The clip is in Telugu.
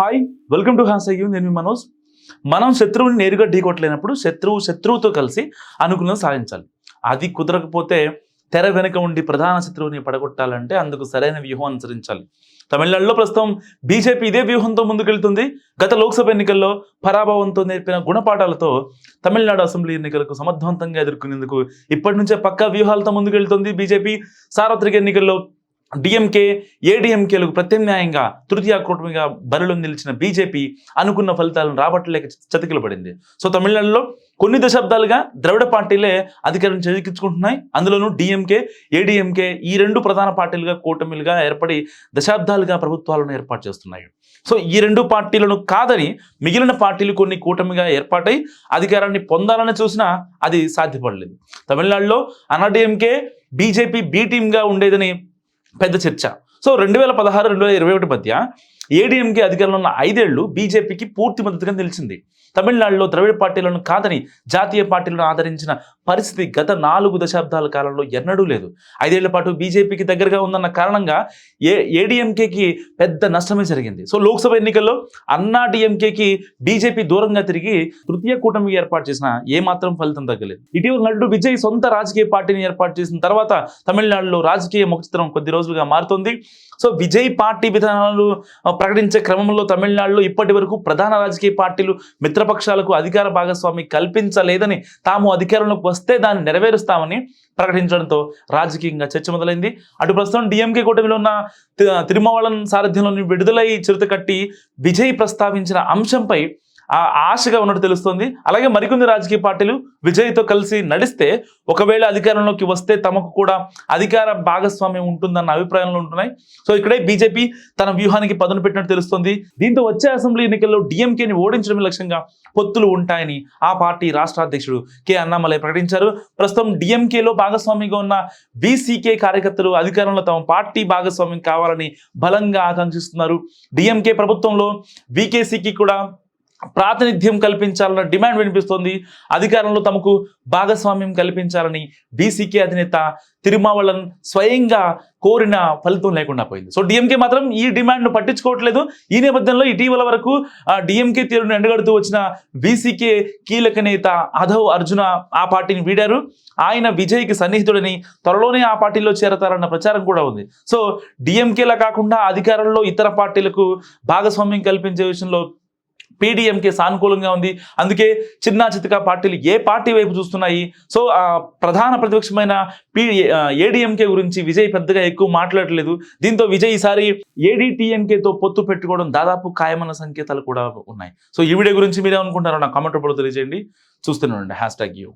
హాయ్ వెల్కమ్ టు హాస్ అయ్యూ నేను మీ మనోజ్. మనం శత్రువుని నేరుగా ఢీకొట్టలేనప్పుడు శత్రువు శత్రువుతో కలిసి అనుకున్నది సాధించాలి. అది కుదరకపోతే తెర వెనుక ఉండి ప్రధాన శత్రువుని పడగొట్టాలంటే అందుకు సరైన వ్యూహం అనుసరించాలి. తమిళనాడులో ప్రస్తుతం బీజేపీ ఇదే వ్యూహంతో ముందుకెళ్తుంది. గత లోక్సభ ఎన్నికల్లో పరాభవంతో నేర్పిన గుణపాఠాలతో తమిళనాడు అసెంబ్లీ ఎన్నికలకు సమర్థవంతంగా ఎదుర్కొనేందుకు ఇప్పటి నుంచే పక్కా వ్యూహాలతో ముందుకెళ్తుంది బీజేపీ. సార్వత్రిక ఎన్నికల్లో డిఎంకే ఏడీఎంకేలకు ప్రత్యామ్నాయంగా తృతీయ కూటమిగా బరిలో నిలిచిన బీజేపీ అనుకున్న ఫలితాలను రాబట్టలేక చతికిలు పడింది సో తమిళనాడులో కొన్ని దశాబ్దాలుగా ద్రవిడ పార్టీలే అధికారం చేజిక్కించుకుంటున్నాయి. అందులోనూ డిఎంకే ఏడిఎంకే ఈ రెండు ప్రధాన పార్టీలుగా కూటమిలుగా ఏర్పడి దశాబ్దాలుగా ప్రభుత్వాలను ఏర్పాటు చేస్తున్నాయి. సో ఈ రెండు పార్టీలను కాదని మిగిలిన పార్టీలు కొన్ని కూటమిగా ఏర్పాటై అధికారాన్ని పొందాలని చూసినా అది సాధ్యపడలేదు. తమిళనాడులో అన్నాడీఎంకే బీజేపీ బీ టీమ్గా ఉండేదని పెద్ద చర్చ. సో రెండు వేల పదహారు రెండు వేల ఇరవై ఒకటి మధ్య ఏడీఎంకే అధికారంలో ఉన్న ఐదేళ్ళు బీజేపీకి పూర్తి మద్దతుగా నిలిచింది. తమిళనాడులో ద్రవిడ పార్టీలను కాదని జాతీయ పార్టీలను ఆదరించిన పరిస్థితి గత నాలుగు దశాబ్దాల కాలంలో ఎన్నడూ లేదు. ఐదేళ్ళ పాటు బీజేపీకి దగ్గరగా ఉందన్న కారణంగా ఏ ఏడీఎంకేకి పెద్ద నష్టమే జరిగింది. సో లోక్సభ ఎన్నికల్లో అన్నా డిఎంకేకి బీజేపీ దూరంగా తిరిగి తృతీయ కూటమి ఏర్పాటు చేసిన ఏమాత్రం ఫలితం తగ్గలేదు. ఇటీవల నటుడు విజయ్ సొంత రాజకీయ పార్టీని ఏర్పాటు చేసిన తర్వాత తమిళనాడులో రాజకీయ ముఖచిత్రం కొద్ది రోజులుగా మారుతోంది. సో విజయ్ పార్టీ విధానాలు ప్రకటించే క్రమంలో తమిళనాడులో ఇప్పటి వరకు ప్రధాన రాజకీయ పార్టీలు మిత్రపక్షాలకు అధికార భాగస్వామి కల్పించలేదని తాము అధికారంలోకి వస్తే దాన్ని నెరవేరుస్తామని ప్రకటించడంతో రాజకీయంగా చర్చ మొదలైంది. అటు ప్రస్తుతం డిఎంకే కూటమిలో ఉన్న తి- సారథ్యంలోని విడుదలై చిరుత కట్టి విజయ్ ప్రస్తావించిన అంశంపై ఆ ఆశగా ఉన్నట్టు తెలుస్తుంది. అలాగే మరికొన్ని రాజకీయ పార్టీలు విజయ్తో కలిసి నడిస్తే ఒకవేళ అధికారంలోకి వస్తే తమకు కూడా అధికార భాగస్వామ్యం ఉంటుందన్న అభిప్రాయంలో ఉంటున్నాయి. సో ఇక్కడే బీజేపీ తన వ్యూహానికి పదును పెట్టినట్టు తెలుస్తుంది. దీంతో వచ్చే అసెంబ్లీ ఎన్నికల్లో డిఎంకేని ఓడించడమే లక్ష్యంగా పొత్తులు ఉంటాయని ఆ పార్టీ రాష్ట్ర అధ్యక్షుడు కె అన్నామలై ప్రకటించారు. ప్రస్తుతం డిఎంకేలో భాగస్వామిగా ఉన్న బీసీకే కార్యకర్తలు అధికారంలో తమ పార్టీ భాగస్వామ్యం కావాలని బలంగా ఆకాంక్షిస్తున్నారు. డిఎంకే ప్రభుత్వంలో వికేసీకి కూడా ప్రాతినిధ్యం కల్పించాలన్న డిమాండ్ వినిపిస్తోంది. అధికారంలో తమకు భాగస్వామ్యం కల్పించాలని బీసీకే అధినేత తిరుమావళన్ స్వయంగా కోరిన ఫలితం లేకుండా పోయింది. సో డిఎంకే మాత్రం ఈ డిమాండ్ను పట్టించుకోవట్లేదు. ఈ నేపథ్యంలో ఇటీవల వరకు డిఎంకే తీరును ఎండగడుతూ వచ్చిన బీసీకే కీలక నేత అధవ్ అర్జున ఆ పార్టీని వీడారు. ఆయన విజయ్కి సన్నిహితుడని త్వరలోనే ఆ పార్టీలో చేరతారన్న ప్రచారం కూడా ఉంది. సో డిఎంకేలా కాకుండా అధికారంలో ఇతర పార్టీలకు భాగస్వామ్యం కల్పించే విషయంలో పీడిఎంకే సానుకూలంగా ఉంది. అందుకే చిన్న చితక పార్టీలు ఏ పార్టీ వైపు చూస్తున్నాయి? సో ప్రధాన ప్రతిపక్షమైన పీ ఏడిఎంకే గురించి విజయ్ పెద్దగా ఎక్కువ మాట్లాడలేదు. దీంతో విజయ్ ఈసారి ఏడిటిఎంకేతో పొత్తు పెట్టుకోవడం దాదాపు ఖాయమన్న సంకేతాలు కూడా ఉన్నాయి. సో ఈ వీడియో గురించి మీరేమనుకుంటారో నా కామెంట్ రూపంలో తెలియజేయండి. చూస్తూనే ఉండండి. Hash tag you